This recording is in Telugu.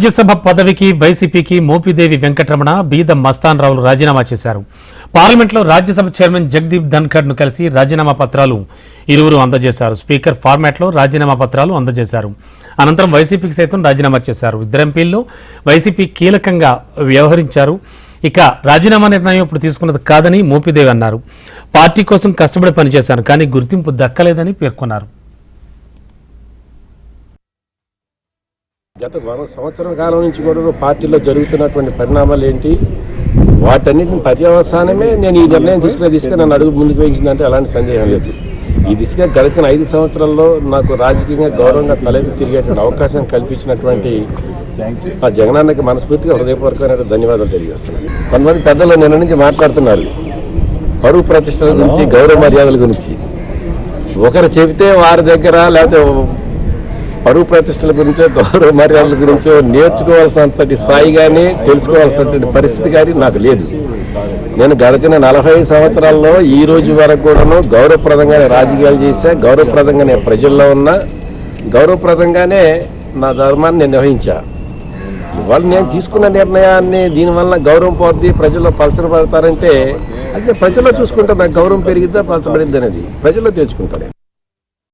రాజ్యసభ పదవికి వైసీపీకి మోపిదేవి వెంకటరమణ బీద మస్తాన్ రావులు రాజీనామా చేశారు. పార్లమెంట్లో రాజ్యసభ చైర్మన్ జగదీప్ ధన్ఖడ్ను కలిసి రాజీనామా పత్రాలు ఇరువురు అందజేశారు. స్పీకర్ ఫార్మాట్లో రాజీనామా పత్రాలు అందజేశారు. అనంతరం వైసీపీకి సైతం రాజీనామా చేశారు. ఇద్దరు ఎంపీల్లో వైసీపీ కీలకంగా వ్యవహరించారు. ఇక రాజీనామా నిర్ణయం ఇప్పుడు తీసుకున్నది కాదని మోపిదేవి అన్నారు. పార్టీ కోసం కష్టపడి పనిచేశాను కానీ గుర్తింపు దక్కలేదని పేర్కొన్నారు. గత వర సంవత్సరం కాలం నుంచి కూడా పార్టీలో జరుగుతున్నటువంటి పరిణామాలు ఏంటి? వాటన్నిటిని పర్యవసానమే నేను ఈ నిర్ణయం తీసుకునే దిశగా నన్ను అడుగు ముందుకు వేయించిందంటే అలాంటి సందేహం లేదు. ఈ దిశగా గడిచిన ఐదు సంవత్సరాల్లో నాకు రాజకీయంగా గౌరవంగా తలెత్తి తిరిగేటువంటి అవకాశం కల్పించినటువంటి ఆ జగనాన్నకి మనస్ఫూర్తిగా హృదయపూర్వకమైన ధన్యవాదాలు తెలియజేస్తున్నాను. కొంతమంది పెద్దలు నిన్న నుంచి మాట్లాడుతున్నారు. పరువు ప్రతిష్టల గురించి గౌరవ మర్యాదల గురించి. ఒకరు చెబితే వారి దగ్గర లేకపోతే పరువు ప్రతిష్టల గురించో గౌరవ మర్యాదల గురించో నేర్చుకోవాల్సినంతటి స్థాయి కానీ తెలుసుకోవాల్సినటువంటి పరిస్థితి కానీ నాకు లేదు. నేను గడిచిన నలభై సంవత్సరాల్లో ఈ రోజు వరకు కూడాను గౌరవప్రదంగానే రాజకీయాలు చేశా గౌరవప్రదంగానే ప్రజల్లో ఉన్నా గౌరవప్రదంగానే నా ధర్మాన్ని నేను నిర్వహించా. ఇవాళ నేను తీసుకున్న నిర్ణయాన్ని దీనివల్ల గౌరవం పోద్ది ప్రజల్లో పలసన పడతారంటే అదే ప్రజల్లో చూసుకుంటే నాకు గౌరవం పెరిగిద్దా పలసపడిద్ది అనేది ప్రజల్లో తెచ్చుకుంటాను